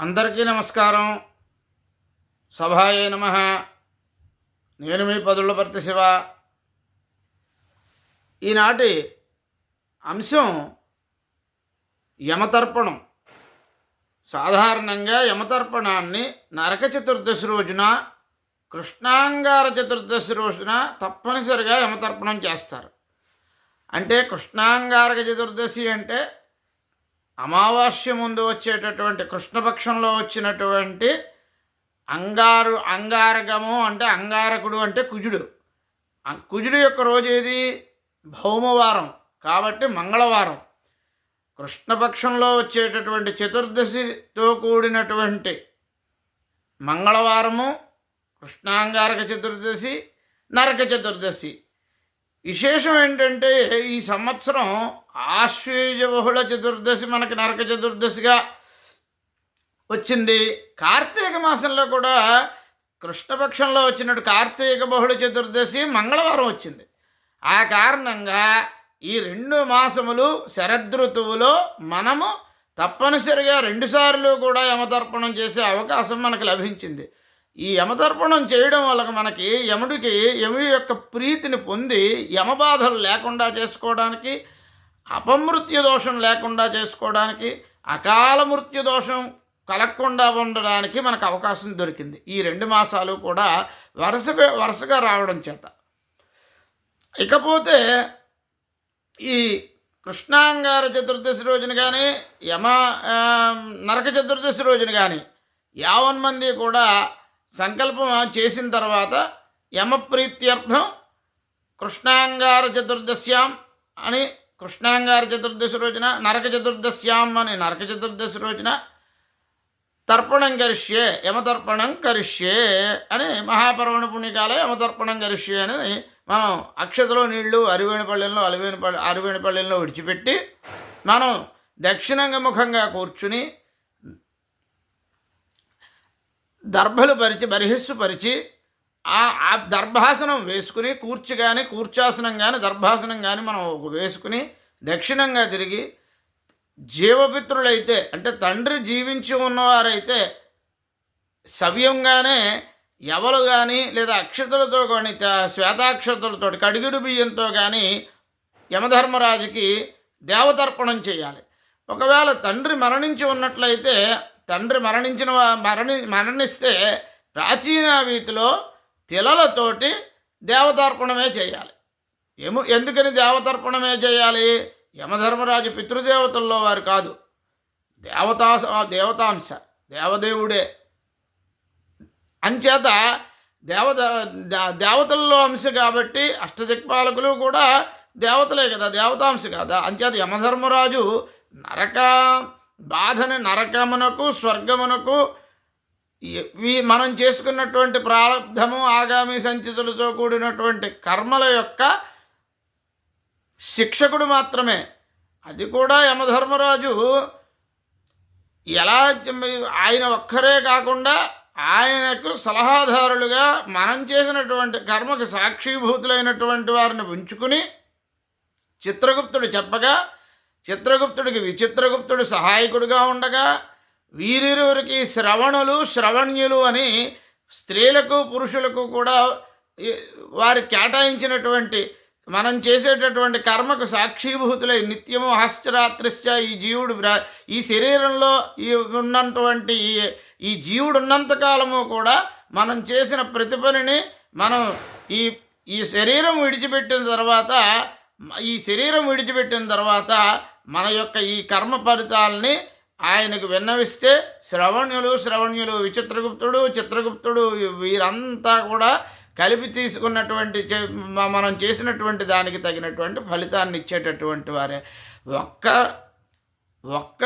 అందరికీ నమస్కారం. సభాయే నమ. నేను మీ పదుళ్ళపర్తి శివ. ఈనాటి అంశం యమతర్పణం. సాధారణంగా యమతర్పణాన్ని నరక చతుర్దశి రోజున కృష్ణాంగార చతుర్దశి రోజున తప్పనిసరిగా యమతర్పణం చేస్తారు. అంటే కృష్ణాంగారక చతుర్దశి అంటే అమావాస్య ముందు వచ్చేటటువంటి కృష్ణపక్షంలో వచ్చినటువంటి అంగారు అంగారకము అంటే అంగారకుడు అంటే కుజుడు. కుజుడు యొక్క రోజు ఏది? భౌమవారం. కాబట్టి మంగళవారం. కృష్ణపక్షంలో వచ్చేటటువంటి చతుర్దశితో కూడినటువంటి మంగళవారము కృష్ణాంగారక చతుర్దశి నరక చతుర్దశి. విశేషం ఏంటంటే ఈ సంవత్సరం ఆశ్వేజ బహుళ చతుర్దశి మనకి నరక చతుర్దశిగా వచ్చింది. కార్తీక మాసంలో కూడా కృష్ణపక్షంలో వచ్చినట్టు కార్తీక బహుళ చతుర్దశి మంగళవారం వచ్చింది. ఆ కారణంగా ఈ రెండు మాసములు శరదృతువులో మనము తప్పనిసరిగా రెండుసార్లు కూడా యమతర్పణం చేసే అవకాశం మనకు లభించింది. ఈ యమతర్పణం చేయడం వల్ల మనకి యముడికి యముడి యొక్క ప్రీతిని పొంది యమబాధలు లేకుండా చేసుకోవడానికి అపమృత్యు దోషం లేకుండా చేసుకోవడానికి అకాల మృత్యు దోషం కలగకుండా ఉండడానికి మనకు అవకాశం దొరికింది. ఈ రెండు మాసాలు కూడా వరుస వరుసగా రావడం చేత. ఇకపోతే ఈ కృష్ణాంగార చతుర్దశి రోజున కానీ యమ నరక చతుర్దశి రోజున కానీ యావన్ మంది కూడా సంకల్పం చేసిన తర్వాత యమప్రీత్యర్థం కృష్ణాంగార చతుర్దశ్యాం అని కృష్ణాంగార చతుర్దశి రోజున నరక చతుర్దశ్యాం అని నరక చతుర్దశి రోజున తర్పణం కరిష్యే యమతర్పణం కరిష్యే అని మహాపర్వణ పుణ్యకాల యమతర్పణం కరిష్యే అని మనం అక్షతలో నీళ్ళు అరివేణిపల్లెల్లో అలివేణిపల్లి అరివేణిపల్లెల్లో విడిచిపెట్టి మనం దక్షిణంగ ముఖంగా కూర్చుని దర్భలు పరిచి బరిహస్సు పరిచి ఆ ఆ దర్భాసనం వేసుకుని కూర్చి కానీ కూర్చాసనం కానీ దర్భాసనం కానీ మనం వేసుకుని దక్షిణంగా తిరిగి జీవపిత్రులైతే అంటే తండ్రి జీవించి ఉన్నవారైతే సవ్యంగానే ఎవలు కానీ లేదా అక్షతలతో కానీ త- శ్వేతాక్షతలతో కడిగిడు బియ్యంతో కానీ యమధర్మరాజుకి దేవతర్పణం చేయాలి. ఒకవేళ తండ్రి మరణించి ఉన్నట్లయితే తండ్రి మరణించిన మరణి మరణిస్తే ప్రాచీన వీతిలో తిలలతోటి దేవతర్పణమే చేయాలి. ఏము ఎందుకని దేవతర్పణమే చేయాలి? యమధర్మరాజు పితృదేవతల్లో వారు కాదు. దేవతా దేవతాంశ దేవదేవుడే. అంచేత దేవత దేవతల్లో అంశ కాబట్టి అష్టదిక్పాలకులు కూడా దేవతలే కదా దేవతాంశ కదా. అంచేత యమధర్మరాజు నరక బాధని నరకమునకు స్వర్గమునకు మనం చేసుకున్నటువంటి ప్రారంధము ఆగామి సంచితులతో కూడినటువంటి కర్మల యొక్క శిక్షకుడు మాత్రమే. అది కూడా యమధర్మరాజు ఎలా ఆయన ఒక్కరే కాకుండా ఆయనకు సలహాదారులుగా మనం చేసినటువంటి కర్మకు సాక్షిభూతులైనటువంటి వారిని ఉంచుకుని చిత్రగుప్తుడు చెప్పగా చిత్రగుప్తుడికి విచిత్రగుప్తుడు సహాయకుడిగా ఉండగా వీరిరువురికి శ్రవణులు శ్రవణ్యులు అని స్త్రీలకు పురుషులకు కూడా వారి కేటాయించినటువంటి మనం చేసేటటువంటి కర్మకు సాక్షీభూతులై నిత్యము హస్తరాత్రిశ్చ ఈ జీవుడు ఈ శరీరంలో ఈ ఉన్నటువంటి ఈ ఈ జీవుడు ఉన్నంతకాలము కూడా మనం చేసిన ప్రతి పనిని మనం ఈ ఈ శరీరం విడిచిపెట్టిన తర్వాత ఈ శరీరం విడిచిపెట్టిన తర్వాత మన యొక్క ఈ కర్మ ఫలితాలని ఆయనకు విన్నవిస్తే శ్రవణ్యులు శ్రవణ్యులు విచిత్రగుప్తుడు చిత్రగుప్తుడు వీరంతా కూడా కలిపి తీసుకున్నటువంటి చే- మనం చేసినటువంటి దానికి తగినటువంటి ఫలితాన్ని ఇచ్చేటటువంటి వారే. ఒక్క ఒక్క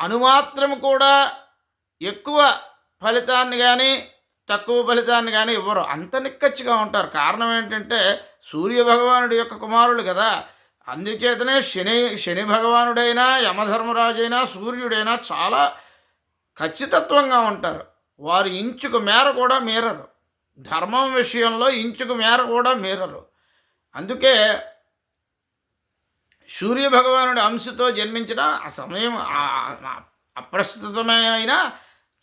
అనుమాత్రం కూడా ఎక్కువ ఫలితాన్ని కానీ తక్కువ ఫలితాన్ని కానీ ఇవ్వరు. అంత నిక్కచ్చిగా ఉంటారు. కారణం ఏంటంటే సూర్య భగవానుడి యొక్క కుమారుడు కదా. అందుచేతనే శని శని భగవానుడైనా యమధర్మరాజైనా సూర్యుడైనా చాలా ఖచ్చితత్వంగా ఉంటారు. వారు ఇంచుకు మేర కూడా మీరరు. ధర్మం విషయంలో ఇంచుకు మేర కూడా మీరరు. అందుకే సూర్య భగవానుడి అంశతో జన్మించిన ఆ సమయం అప్రస్తుతమైన అప్రస్తుతమే అయినా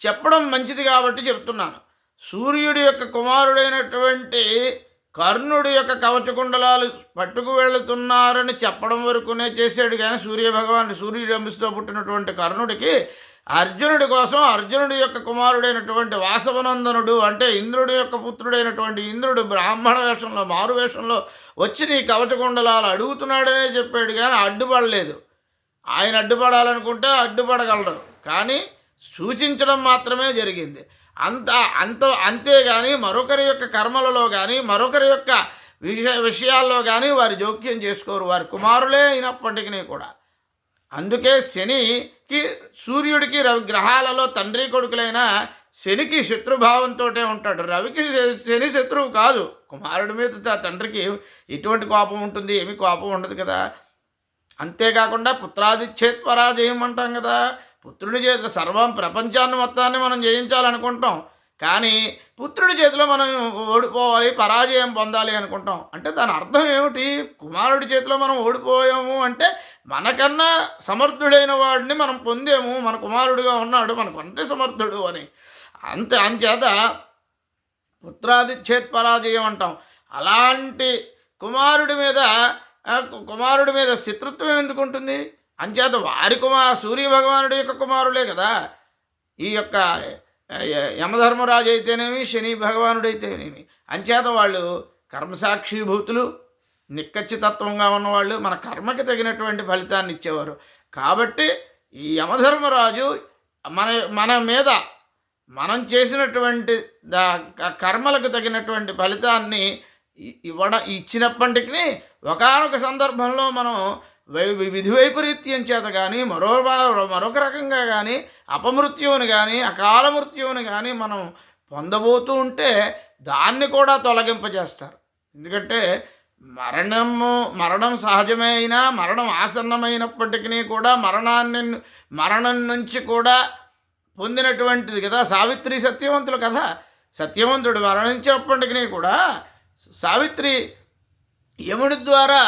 చెప్పడం మంచిది కాబట్టి చెప్తున్నాను. సూర్యుడి యొక్క కుమారుడైనటువంటి కర్ణుడి యొక్క కవచకుండలాలు పట్టుకు వెళుతున్నారని చెప్పడం వరకునే చేశాడు. కానీ సూర్య భగవానుడు సూర్యుడి అంశతో పుట్టినటువంటి కర్ణుడికి అర్జునుడి కోసం అర్జునుడి యొక్క కుమారుడైనటువంటి వాసవనందనుడు అంటే ఇంద్రుడి యొక్క పుత్రుడైనటువంటి ఇంద్రుడు బ్రాహ్మణ వేషంలో మారు వేషంలో వచ్చి నీ కవచకుండలాలు అడుగుతున్నాడనే చెప్పాడు. కానీ అడ్డుపడలేదు. ఆయన అడ్డుపడాలనుకుంటే అడ్డుపడగలడు. కానీ సూచించడం మాత్రమే జరిగింది. అంత అంత అంతేగాని మరొకరి యొక్క కర్మలలో కానీ మరొకరి యొక్క విషయ విషయాల్లో కానీ వారు జోక్యం చేసుకోరు. వారి కుమారులే అయినప్పటికీ కూడా. అందుకే శనికి సూర్యుడికి రవి గ్రహాలలో తండ్రి కొడుకులైన శనికి శత్రుభావంతో ఉంటాడు. రవికి శని శత్రువు కాదు. కుమారుడి మీద తండ్రికి ఎటువంటి కోపం ఉంటుంది. ఏమి కోపం ఉండదు కదా. అంతేకాకుండా పుత్రాదిచ్ఛేత్ పరాజయం అంటాం కదా. పుత్రుడి చేతిలో సర్వం ప్రపంచాన్ని మొత్తాన్ని మనం జయించాలనుకుంటాం. కానీ పుత్రుడి చేతిలో మనం ఓడిపోవాలి పరాజయం పొందాలి అనుకుంటాం. అంటే దాని అర్థం ఏమిటి? కుమారుడి చేతిలో మనం ఓడిపోయాము అంటే మనకన్నా సమర్థుడైన వాడిని మనం పొందాము. మన కుమారుడిగా ఉన్నాడు మనకంటే సమర్థుడు అని. అంతే అంచేత పుత్రాదిచ్ఛేత్ పరాజయం అంటాం. అలాంటి కుమారుడి మీద కుమారుడి మీద శత్రుత్వం ఎందుకుంటుంది? అంచేత వారి కుమార్ సూర్య భగవానుడి యొక్క కుమారులే కదా. ఈ యొక్క యమధర్మరాజు అయితేనేమి శని భగవానుడు అయితేనేమి. అంచేత వాళ్ళు కర్మసాక్షిభూతులు నిక్కచ్చితత్వంగా ఉన్నవాళ్ళు మన కర్మకి తగినటువంటి ఫలితాన్ని ఇచ్చేవారు. కాబట్టి ఈ యమధర్మరాజు మన మన మీద మనం చేసినటువంటి దా క- కర్మలకు తగినటువంటి ఫలితాన్ని ఇవ్వడం ఇచ్చినప్పటికీ ఒకానొక సందర్భంలో మనం వై- విధి వైపరీత్యం చేత కానీ మరో మరొక రకంగా కానీ అపమృత్యువుని కానీ అకాల మృత్యువుని కానీ మనం పొందబోతూ ఉంటే దాన్ని కూడా తొలగింపజేస్తారు. ఎందుకంటే మరణము మరణం సహజమే అయినా మరణం ఆసన్నమైనప్పటికీ కూడా మరణాన్ని మరణం నుంచి కూడా పొందినటువంటిది కదా సావిత్రి సత్యవంతులు కదా సత్యవంతుడు మరణించినప్పటికీ కూడా సావిత్రి యముడి ద్వారా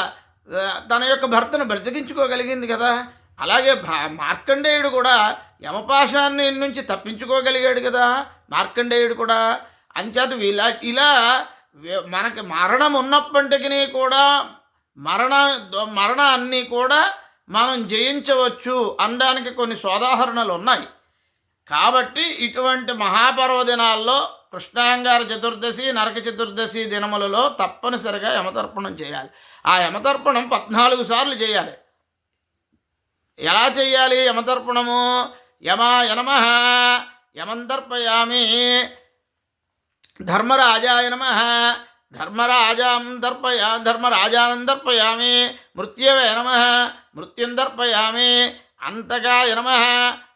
తన యొక్క భర్తను బ్రతికించుకోగలిగింది కదా. అలాగే భా- మార్కండేయుడు కూడా యమపాశాన్ని నుంచి తప్పించుకోగలిగాడు కదా. మార్కండేయుడు కూడా అంచేత ఇలా ఇలా మనకి మరణం ఉన్నప్పటికీ కూడా మరణ మరణాన్ని కూడా మనం జయించవచ్చు అనడానికి కొన్ని సోదాహరణలు ఉన్నాయి. కాబట్టి ఇటువంటి మహాపర్వదినాల్లో కృష్ణాంగార చతుర్దశి నరక చతుర్దశి దినములలో తప్పనిసరిగా యమతర్పణం చేయాలి. ఆ యమతర్పణం పద్నాలుగు సార్లు చేయాలి. ఎలా చేయాలి యమతర్పణము? యమాయ నమ యమంతర్పయామి ధర్మరాజాయ నమ ధర్మరాజాం దర్పయా ధర్మరాజానం దర్పయామి మృత్యవే నమ మృత్యుం దర్పయామి అంతకాయ నమ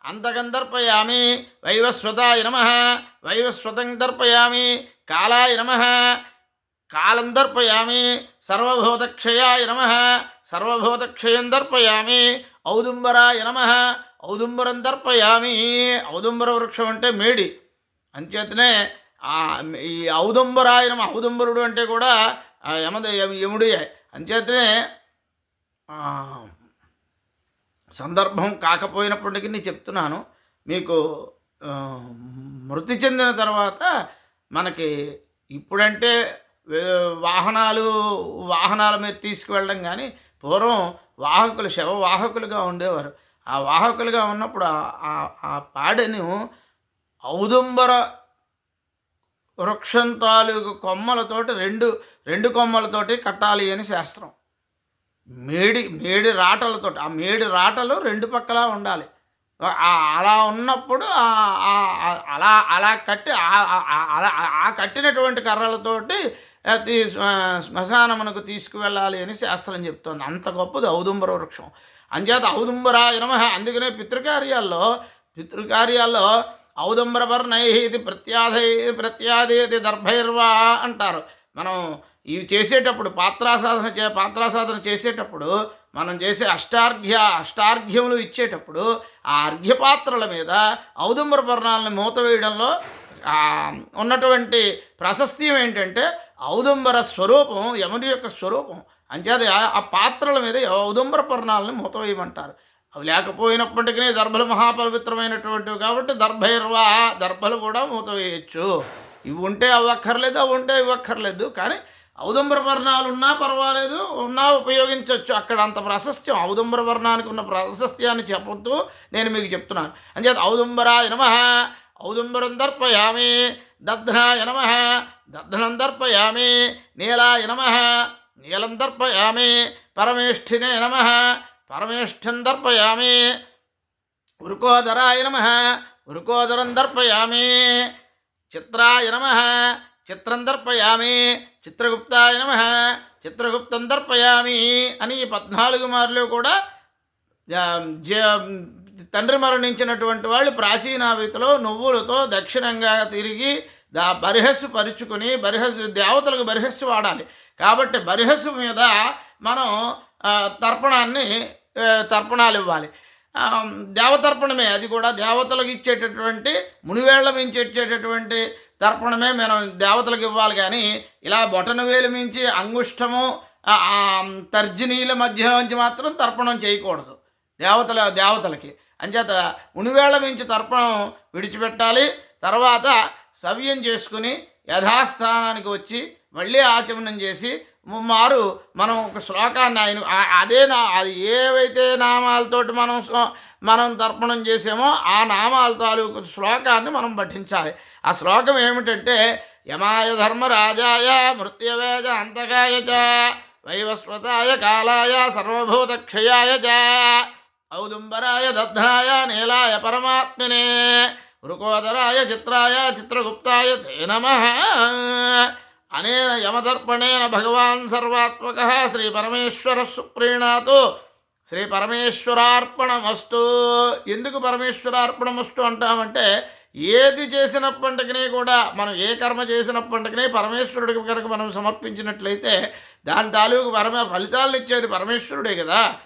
అంతకం దర్పయామి వైవస్వతాయ నమ వైవస్వతం దర్పయామి కాలాయ నమ కాలం దర్పయామి సర్వభూతక్షయాయ నమ సర్వభూతక్షయం దర్పయామి ఔదుంబరాయ నమ ఔదుంబరం దర్పయామి. ఔదుంబర వృక్షం అంటే మేడి. అంచేతనే ఈ ఔదుంబరాయ నమ ఔదుంబరుడు అంటే కూడా యమద యముడే అంచేతనే ఆ, సందర్భం కాకపోయినప్పటికీ నేను చెప్తున్నాను. మీకు మృతి చెందిన తర్వాత మనకి ఇప్పుడంటే వాహనాలు వాహనాల మీద తీసుకువెళ్ళడం కానీ పూర్వం వాహకులు శవ వాహకులుగా ఉండేవారు. ఆ వాహకులుగా ఉన్నప్పుడు ఆ- ఆ- ఆ పాడెను ఔదుంబర వృక్షం తాలూకు కొమ్మలతోటి రెండు రెండు కొమ్మలతోటి కట్టాలి అని శాస్త్రం. మేడి మేడి రాటలతో ఆ మేడి రాటలు రెండు పక్కలా ఉండాలి. అలా ఉన్నప్పుడు అలా అలా కట్టి అలా ఆ కట్టినటువంటి కర్రలతోటి శ్మశానమునకు తీసుకువెళ్ళాలి అని శాస్త్రం చెప్తోంది. అంత గొప్పది ఔదుంబర వృక్షం. అంచేత ఔదుంబర ఇనమహ అందుకనే పితృకార్యాల్లో పితృకార్యాల్లో ఔదుంబర పర్ణై ఇది ప్రత్యాధై ప్రత్యాదేది దర్భైర్వా అంటారు. మనం ఇవి చేసేటప్పుడు పాత్రాసాధన చే పాత్రాసాధన చేసేటప్పుడు మనం చేసే అష్టార్ఘ్య అష్టార్ఘ్యములు ఇచ్చేటప్పుడు ఆ అర్ఘ్యపాత్రల మీద ఔదుంబర పర్ణాలను మూత వేయడంలో ఉన్నటువంటి ప్రశస్త్యం ఏంటంటే ఔదుంబర స్వరూపం యముని యొక్క స్వరూపం. అంచేది ఆ- పాత్రల మీద ఔదుంబర పర్ణాలను మూత వేయమంటారు. అవి లేకపోయినప్పటికీ దర్భలు మహాపవిత్రమైనటువంటివి కాబట్టి దర్భైర్వా దర్భలు కూడా మూత వేయచ్చు. ఇవి ఉంటే అవ్వక్కర్లేదు అవి ఉంటే ఇవ్వక్కర్లేదు కానీ ఔదంబర వర్ణాలు ఉన్నా పర్వాలేదు ఉన్నా ఉపయోగించవచ్చు అక్కడ అంత ప్రాశస్త్యం ఔదంబర వర్ణానికి ఉన్న ప్రాశస్త్యాన్ని చెప్పొద్దు. నేను మీకు చెప్తున్నాను. అంచేత ఔదంబరాయ నమ ఔదంబరం దర్పయామి దధ్నాయ నమ దధ్నం దర్పయామి నీలాయ నమ నీలం దర్పయామి పరమేష్ఠినే నమ పరమేష్ఠం దర్పయామి వృకోదరాయ నమ వృకోదరం దర్పయామి చిత్రాయ నమ చిత్రం దర్పయామి చిత్రగుప్తాయ నమ. చిత్రగుప్తం దర్పయామి అని ఈ పద్నాలుగు మార్లు కూడా జ- తండ్రి మరణించినటువంటి వాళ్ళు ప్రాచీనావితలో నువ్వులతో దక్షిణంగా తిరిగి దా బరిహస్సు పరుచుకుని బరిహస్సు దేవతలకు బరిహస్సు వాడాలి. కాబట్టి బరిహస్సు మీద మనం తర్పణాన్ని తర్పణాలు ఇవ్వాలి దేవతర్పణమే. అది కూడా దేవతలకు ఇచ్చేటటువంటి మునివేళ్ళ మించి ఇచ్చేటటువంటి తర్పణమే మనం దేవతలకు ఇవ్వాలి కానీ ఇలా బొటన వేలు మించి అంగుష్టము ఆ, మధ్య నుంచి మాత్రం తర్పణం చేయకూడదు. దేవతల దేవతలకి. అంచేత ఉనివేళ మించి తర్పణం విడిచిపెట్టాలి తర్వాత సవ్యం చేసుకుని యథాస్థానానికి వచ్చి మళ్ళీ ఆచమనం చేసి ముమ్మారు మనం ఒక శ్లోకాన్ని ఆయన అదే నా అది ఏవైతే నామాలతోటి మనం మనం తర్పణం చేసామో ఆ నామాల తాలూకు శ్లోకాన్ని మనం పఠించాలి. ఆ శ్లోకం ఏమిటంటే యమాయ ధర్మరాజాయ మృత్యవేజ అంతకాయ చ వైవస్వతాయ కాలాయ సర్వభూతక్షయాయ చ ఔదుంబరాయ దధ్నాయ నీలాయ పరమాత్మనే వృకోదరాయ చిత్రాయ చిత్రగుప్తాయ తే నమ అనేన యమదర్పణేన భగవాన్ సర్వాత్మక. శ్రీ పరమేశ్వర సుప్రీణాతు. శ్రీ పరమేశ్వరార్పణమస్తు. ఎందుకు పరమేశ్వరార్పణమస్తు అంటామంటే ఏది చేసినప్పటికీ కూడా మనం ఏ కర్మ చేసినప్పటికీ పరమేశ్వరుడికి కనుక మనం సమర్పించినట్లయితే దాని తాలూకు పరమ ఫలితాలను ఇచ్చేది పరమేశ్వరుడే కదా.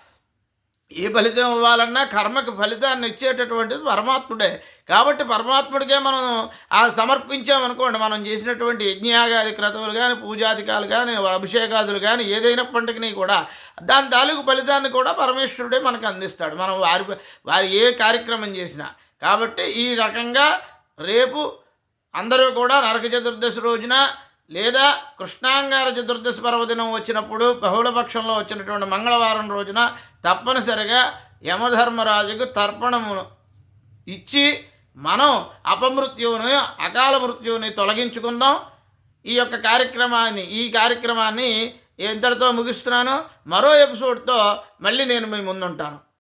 ఏ ఫలితం ఇవ్వాలన్నా కర్మకి ఫలితాన్ని ఇచ్చేటటువంటిది పరమాత్ముడే. కాబట్టి పరమాత్ముడికే మనం ఆ సమర్పించామనుకోండి మనం చేసినటువంటి యజ్ఞయాగాది క్రతువులు కానీ పూజాధికాలు కానీ అభిషేకాదులు కానీ ఏదైనప్పటికీ కూడా దాని తాలూకు ఫలితాన్ని కూడా పరమేశ్వరుడే మనకు అందిస్తాడు. మనం వారి వారి ఏ కార్యక్రమం చేసినా. కాబట్టి ఈ రకంగా రేపు అందరూ కూడా నరక చతుర్దశి రోజున లేదా కృష్ణాంగార చతుర్దశి పర్వదినం వచ్చినప్పుడు బహుళపక్షంలో వచ్చినటువంటి మంగళవారం రోజున తప్పనిసరిగా యమధర్మరాజుకు తర్పణము ఇచ్చి మనం అపమృత్యువుని అకాల మృత్యువుని తొలగించుకుందాం. ఈ యొక్క కార్యక్రమాన్ని ఈ కార్యక్రమాన్ని ఇంతటితో ముగిస్తున్నాను. మరో ఎపిసోడ్తో మళ్ళీ నేను మీ ముందుంటాను.